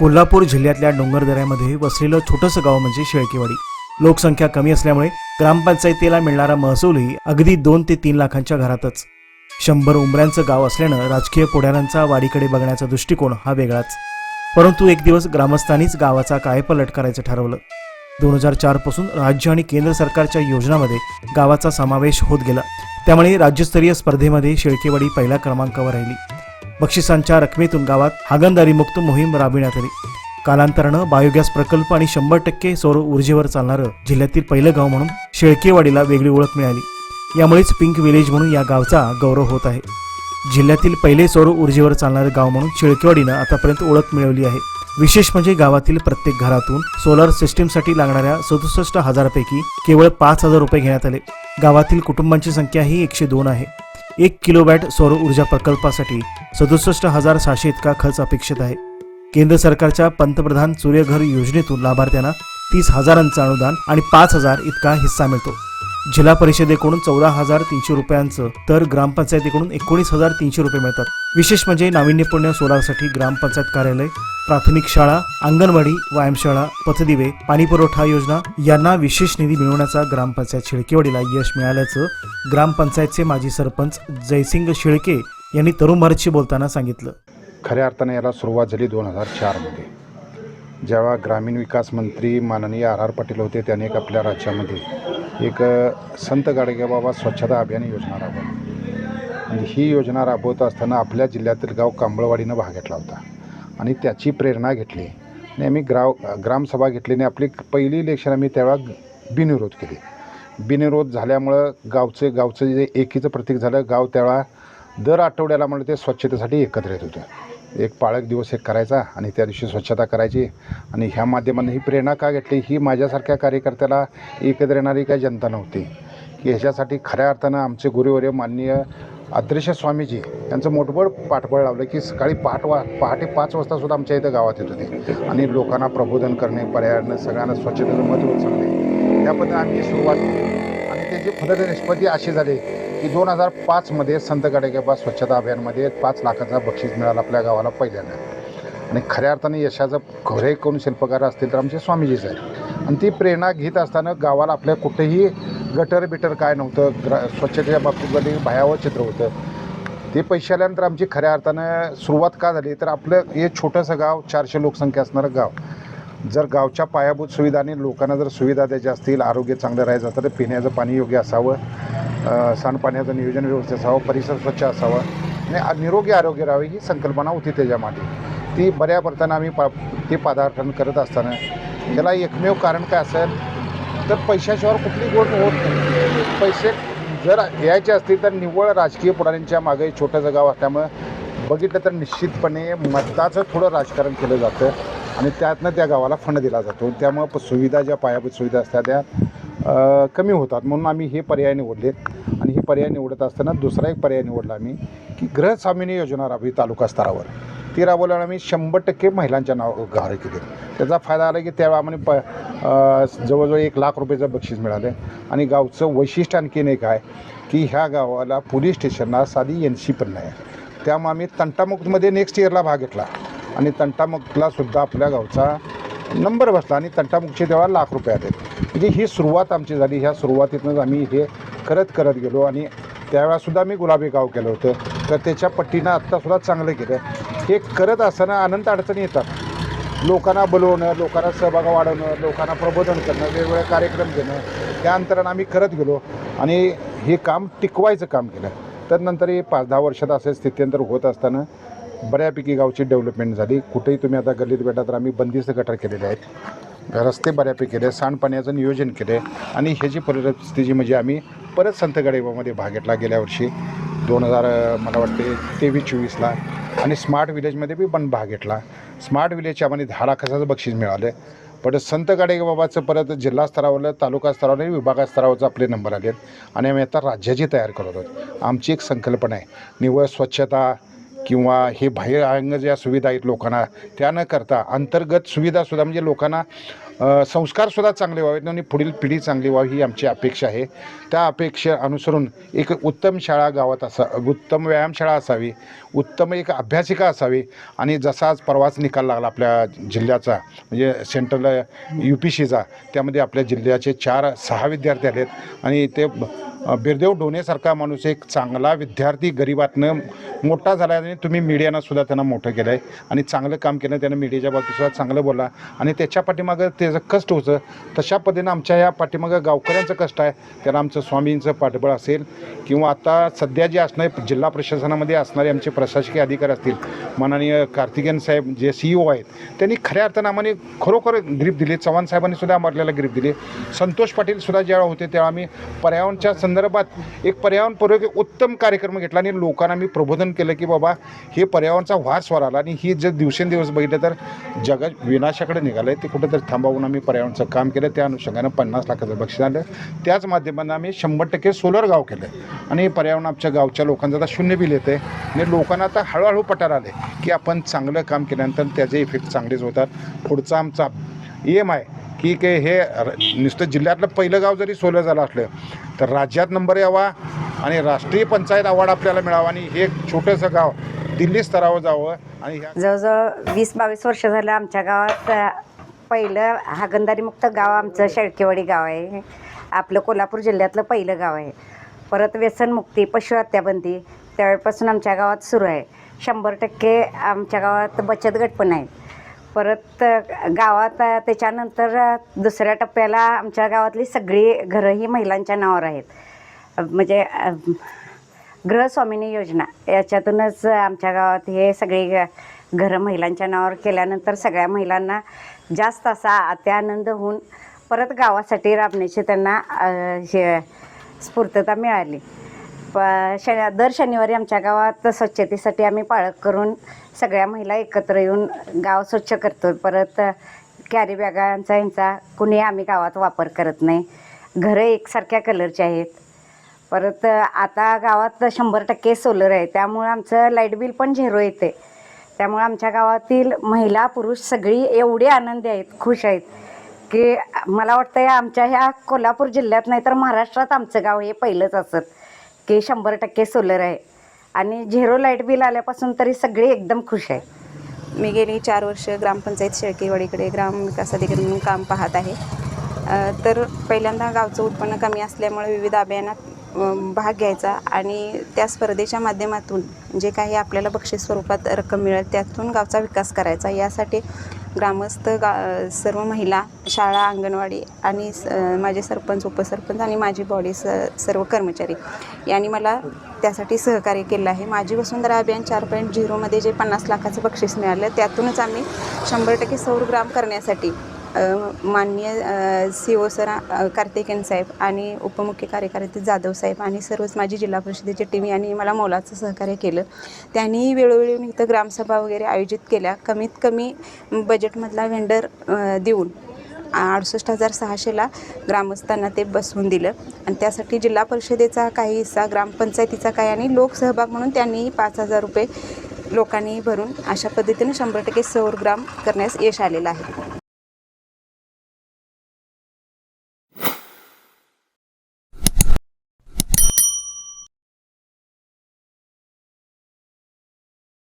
कोल्हापूर जिल्ह्यातल्या डोंगरदऱ्यामध्ये वसलेलं छोटंसं गाव म्हणजे शेळकेवाडी. लोकसंख्या कमी असल्यामुळे ग्रामपंचायतीला मिळणारा महसूलही अगदी दोन ते तीन लाखांच्या घरातच. शंभर उंबऱ्यांचं गाव असल्यानं राजकीय पुढाऱ्यांचा वाडीकडे बघण्याचा दृष्टिकोन हा वेगळाच. परंतु एक दिवस ग्रामस्थांनीच गावाचा कायपलट करायचं ठरवलं. दोन हजार चारपासून राज्य आणि केंद्र सरकारच्या योजनामध्ये गावाचा समावेश होत गेला. त्यामुळे राज्यस्तरीय स्पर्धेमध्ये शेळकेवाडी पहिल्या क्रमांकावर राहिली. बक्षिसांच्या रकमेतून गावात हागणदारी मुक्त मोहीम राबविण्यात आली. कालांतरानं बायोगॅस प्रकल्प आणि शंभर टक्के सौर ऊर्जेवर चालणारं जिल्ह्यातील पहिलं गाव म्हणून शेळकेवाडीला वेगळी ओळख मिळाली. यामुळेच पिंक विलेज म्हणून या गावचा गौरव होत आहे. जिल्ह्यातील पहिले सौर ऊर्जेवर चालणारं गाव म्हणून शेळकेवाडीनं आतापर्यंत ओळख मिळवली आहे. विशेष म्हणजे गावातील प्रत्येक घरातून सोलर सिस्टीमसाठी लागणाऱ्या सदुसष्ट हजारापैकी केवळ पाच हजार रुपये घेण्यात आले. गावातील कुटुंबांची संख्या ही एकशे दोन आहे. एक किलोवॅट सौर ऊर्जा प्रकल्पासाठी सदुसष्ट हजार सहाशे इतका खर्च अपेक्षित आहे. केंद्र सरकारच्या पंतप्रधान सूर्यघर योजनेतून लाभार्थ्यांना तीस हजारांचं अनुदान आणि पाच हजार इतका हिस्सा मिळतो. जिल्हा परिषदेकडून चौदा हजार तीनशे रुपयांचं तर ग्रामपंचायतीकडून एकोणीस हजार तीनशे रुपये मिळतात. विशेष म्हणजे नाविन्यपूर्ण सोलारसाठी ग्रामपंचायत कार्यालय प्राथमिक शाळा अंगणवाडी व्यायामशाळा पथदिवे पाणीपुरवठा योजना यांना विशेष निधी मिळवण्याचा ग्रामपंचायत शेळकेवाडीला यश मिळाल्याचं ग्रामपंचायतचे माजी सरपंच जयसिंग शेळके यांनी तरुण भारतशी बोलताना सांगितलं. खऱ्या अर्थाने याला सुरुवात झाली दोन हजार चारमध्ये. जेव्हा ग्रामीण विकास मंत्री माननीय आर आर पाटील होते त्याने एक आपल्या राज्यामध्ये एक संत गाडगेबाबा स्वच्छता अभियान योजना राबवली. आणि ही योजना राबवत असताना आपल्या जिल्ह्यातील गाव कांबळवाडीनं भाग घेतला होता. आणि त्याची प्रेरणा घेतली. आणि आम्ही ग्राव ग्रामसभा घेतली आणि आपली पहिली इलेक्शन आम्ही तेव्हा बिनविरोध केली. बिनविरोध झाल्यामुळं गावचे गावचं जे एकीचं प्रतीक झालं गाव तेव्हा दर आठवड्याला म्हणलं ते स्वच्छतेसाठी एकत्र येत होतं. एक पाळक दिवस एक करायचा आणि त्या दिवशी स्वच्छता करायची. आणि ह्या माध्यमाने ही प्रेरणा का घेतली? ही माझ्यासारख्या कार्यकर्त्याला एकत्र येणारी काही जनता नव्हती. की ह्याच्यासाठी खऱ्या अर्थानं आमचे गुरुवर्य माननीय अदृश्य स्वामीजी यांचं मोठबळ पाठबळ लावलं की सकाळी पहाट वा पहाटे पाच वाजतासुद्धा आमच्या इथं गावात येत होते. आणि लोकांना प्रबोधन करणे पर्यावरण सगळ्यांना स्वच्छतेचं महत्त्व सांगणे. त्या पद्धतीने आम्ही सुरुवात केली आणि त्याची फलद निष्पत्ती अशी झाली. की दोन हजार पाचमध्ये संत गाडेगेबा स्वच्छता अभियानमध्ये पाच लाखाचा बक्षीस मिळाला आपल्या गावाला पहिल्यांदा. आणि खऱ्या अर्थाने यशाचं खरे कोण शिल्पकार असतील तर आमचे स्वामीजीच आहे आणि ती प्रेरणा घेत असताना गावाला आपल्या कुठेही गटर बिटर काय नव्हतं ग्र स्वच्छतेच्या बाबतीमध्ये भयावह चित्र होतं. ते पैसे आल्यानंतर आमची खऱ्या अर्थानं सुरुवात का झाली तर आपलं हे छोटंसं गाव चारशे लोकसंख्या असणारं गाव. जर गावच्या पायाभूत सुविधा आणि लोकांना जर सुविधा द्यायच्या असतील आरोग्य चांगलं राहायचं असतं तर पिण्याचं पाणी योग्य असावं. सांडपाण्याचं नियोजन व्यवस्थित असावं परिसर स्वच्छ असावा. आणि निरोगी आरोग्य राहावे ही संकल्पना होती त्याच्यामध्ये ती बऱ्या पडताना आम्ही पा ते पदार्पण करत असताना. त्याला एकमेव कारण काय असेल तर पैशाशिवाय कुठली गोष्ट होत नाही. पैसे जर यायचे असतील तर निव्वळ राजकीय पुढाऱ्यांच्या मागे छोटंसं गाव असल्यामुळं बघितलं तर निश्चितपणे मताचं थोडं राजकारण केलं जातं आणि त्यातनं त्या गावाला फंड दिला जातो. त्यामुळं प- सुविधा ज्या पायाभूत सुविधा असतात त्या कमी होतात. म्हणून आम्ही हे पर्याय निवडले. आणि हे पर्याय निवडत असताना दुसरा एक पर्याय निवडला आम्ही की गृहस्वामिनी योजना राबवी तालुका स्तरावर. ती राबवल्यावर आम्ही शंभर टक्के महिलांच्या नाव गारे केले. त्याचा फायदा आला की त्यावेळा आम्हाला प जवळजवळ एक लाख रुपयाचं बक्षीस मिळालं. आणि गावचं वैशिष्ट्य आणखीन एक आहे की ह्या गावाला पोलीस स्टेशनला साधी एन सी पण नाही. आहे त्यामुळे आम्ही तंटामुक्तमध्ये नेक्स्ट इयरला भाग घेतला. आणि तंटामुक्तला सुद्धा आपल्या गावचा नंबर बसला आणि तंटामुखी देवा लाख रुपये आले म्हणजे ही सुरुवात आमची झाली. ह्या सुरुवातीतूनच आम्ही हे करत करत गेलो आणि त्यावेळासुद्धा मी गुलाबी गाव केलं होतं. तर त्याच्या पट्टीनं आत्तासुद्धा चांगलं केलं. हे करत असताना अनंत अडचणी येतात. लोकांना बोलवणं लोकांना सहभाग वाढवणं लोकांना प्रबोधन करणं वेगवेगळे कार्यक्रम घेणं त्या अंतरानं आम्ही करत गेलो आणि हे काम टिकवायचं काम केलं. तर नंतर हे पाच दहा वर्षात असे स्थित्यंतर होत असताना बऱ्यापैकी गावची डेव्हलपमेंट झाली. कुठेही तुम्ही आता गल्लीत भेटा तर आम्ही बंदिस्त गटार केलेले आहेत. रस्ते बऱ्यापैकी केले सांडपाण्याचं नियोजन केले आणि ह्याची परिस्थिती म्हणजे आम्ही परत संत गडेबामध्ये भाग घेतला गेल्या वर्षी दोन हजार मला वाटते तेवीस चोवीसला आणि स्मार्ट विलेजमध्ये बी पण भाग घेतला. स्मार्ट विलेजच्या आम्हाला दहा लाखाचं बक्षीस मिळालं. पण संत गाडेबाबाचं परत जिल्हा स्तरावरलं तालुका स्तरावर आणि विभागा स्तरावरचं आपले नंबर आले आणि आम्ही आता राज्याची तयार करत आहोत. आमची एक संकल्पना आहे. निव्वळ स्वच्छता किंवा हे बाह्यंग ज्या सुविधा आहेत लोकांना त्या न करता अंतर्गत सुविधासुद्धा म्हणजे लोकांना संस्कारसुद्धा चांगले व्हावेत आणि पुढील पिढी चांगली व्हावी ही आमची अपेक्षा आहे. त्या अपेक्षा अनुसरून एक उत्तम शाळा गावात असा उत्तम व्यायामशाळा असावी उत्तम एक अभ्यासिका असावी आणि जसा आज परवाच निकाल लागला आपल्या जिल्ह्याचा म्हणजे सेंट्रल यू पी सीचा त्यामध्ये आपल्या जिल्ह्याचे चार सहा विद्यार्थी आलेत आणि ते बिरदेव डोनेसारखा माणूस एक चांगला विद्यार्थी गरिबातनं मोठा झाला आणि तुम्ही मीडियानं सुद्धा त्यांना मोठं केलं आहे आणि चांगलं काम केलं त्यानं मीडियाच्या बाबतीत सुद्धा चांगलं बोला आणि त्याच्या पाठीमागं त्याचं कष्ट होतं. तशा पद्धतीनं आमच्या या पाठीमागं गावकऱ्यांचं कष्ट आहे. त्याला आमचं स्वामींचं पाठबळ असेल किंवा आता सध्या जे असणारे जिल्हा प्रशासनामध्ये असणारे आमचे प्रशासकीय अधिकारी असतील माननीय कार्तिकेन साहेब जे सी ओ आहेत त्यांनी खऱ्या अर्थानं आम्हाला खरोखर ग्रीप दिली. चव्हाण साहेबांनी सुद्धा आम्हाला ग्रीप दिली. संतोष पाटील सुद्धा ज्यावेळा होते तेव्हा आम्ही पर्यावरणाच्या संदर्भात एक पर्यावरणपूर्वक एक उत्तम कार्यक्रम घेतला आणि लोकांना मी प्रबोधन केलं की बाबा हे पर्यावरणाचा वास वर आला आणि ही जर दिवसेंदिवस बघितलं तर जग विनाशाकडे निघालं आहे ते कुठंतरी थांबवून आम्ही पर्यावरणाचं काम केलं. त्या अनुषंगानं पन्नास लाखाचं बक्षीस आलं. त्याच माध्यमानं आम्ही शंभर टक्के सोलर गाव केलं. आणि पर्यावरण आमच्या गावच्या लोकांचं आता शून्य बिल येतं आहे आणि लोकांना आता हळूहळू पटार आले की आपण चांगलं काम केल्यानंतर त्याचे इफेक्ट चांगलेच होतात. पुढचा आमचा एम आहे की के हे नुसतं जिल्ह्यातलं पहिलं गाव जरी सोलं झालं असलं तर राज्यात नंबर यावा आणि राष्ट्रीय पंचायत अवॉर्ड आपल्याला मिळावा आणि हे एक छोटंसं गाव दिल्ली स्तरावर जावं आणि जवळजवळ वीस बावीस वर्ष झालं आमच्या गावात पहिलं हागंदारीमुक्त गाव आमचं शेळकेवाडी गाव आहे. आपलं कोल्हापूर जिल्ह्यातलं पहिलं गाव आहे. परत व्यसनमुक्ती पशु हत्याबंदी त्यावेळेपासून आमच्या गावात सुरू आहे. शंभर टक्के आमच्या गावात बचत गट पण आहे. परत गावात त्याच्यानंतर दुसऱ्या टप्प्याला आमच्या गावातली सगळी घरं ही महिलांच्या नावावर आहेत. म्हणजे गृहस्वामिनी योजना. याच्यातूनच आमच्या गावात हे सगळी ग- घरं महिलांच्या नावावर केल्यानंतर सगळ्या महिलांना जास्त असा अत्यानंद होऊन परत गावासाठी राबण्याची त्यांना हे स्फूर्तता मिळाली. प श दर शनिवारी आमच्या गावात स्वच्छतेसाठी आम्ही पाळक करून सगळ्या महिला एकत्र येऊन गाव स्वच्छ करतो. परत कॅरी बॅगांचा यांचा कुणी आम्ही गावात वापर करत नाही. घरं एकसारख्या कलरचे आहेत. परत आता गावात शंभर टक्के सोलर आहे. त्यामुळं आमचं लाइट बिल पण झिरो येते. त्यामुळं आमच्या गावातील महिला पुरुष सगळी एवढी आनंदी आहेत खुश आहेत की मला वाटतं आमच्या ह्या कोल्हापूर जिल्ह्यात नाही तर महाराष्ट्रात आमचं गाव हे पहिलंच असत. की शंभर टक्के सोलर आहे. आणि झिरो लाइट बिल आल्यापासून तरी सगळी एकदम खुश आहे. मी गेली चार वर्ष ग्रामपंचायत शेळकेवाडीकडे ग्राम विकास अधिकारी म्हणून काम पाहत आहे. तर पहिल्यांदा गावचं उत्पन्न कमी असल्यामुळे विविध अभियानात भाग घ्यायचा आणि त्या स्पर्धेच्या माध्यमातून जे काही आपल्याला बक्षीस स्वरूपात रक्कम मिळेल त्यातून गावचा विकास करायचा. यासाठी ग्रामस्थ गा सर्व महिला शाळा अंगणवाडी आणि स- माझे सरपंच उपसरपंच आणि माझी बॉडी स सर्व कर्मचारी यांनी मला त्यासाठी सहकार्य केलं आहे. माझी वसुंधरा अभियान चार पॉईंट झिरोमध्ये जे पन्नास लाखाचं बक्षीस मिळालं त्यातूनच आम्ही शंभर टक्के सौर ग्राम करण्यासाठी माननीय सी ओ सर कार्तिकेन साहेब आणि उपमुख्य कार्यकारी जाधव साहेब आणि सर्वच माझी जिल्हा परिषदेची टीम यांनी मला मोलाचं सहकार्य केलं. त्यांनी वेळोवेळी इथं ग्रामसभा वगैरे आयोजित केल्या. कमीत कमी बजेटमधला व्हेंडर देऊन अडुसष्ट हजार सहाशेला ग्रामस्थांना ते बसवून दिलं. आणि त्यासाठी जिल्हा परिषदेचा काही हिस्सा ग्रामपंचायतीचा काही आणि लोकसहभाग म्हणून त्यांनीही पाच हजार रुपये लोकांनी भरून अशा पद्धतीने शंभर टक्के सौर ग्राम करण्यास यश आलेलं आहे.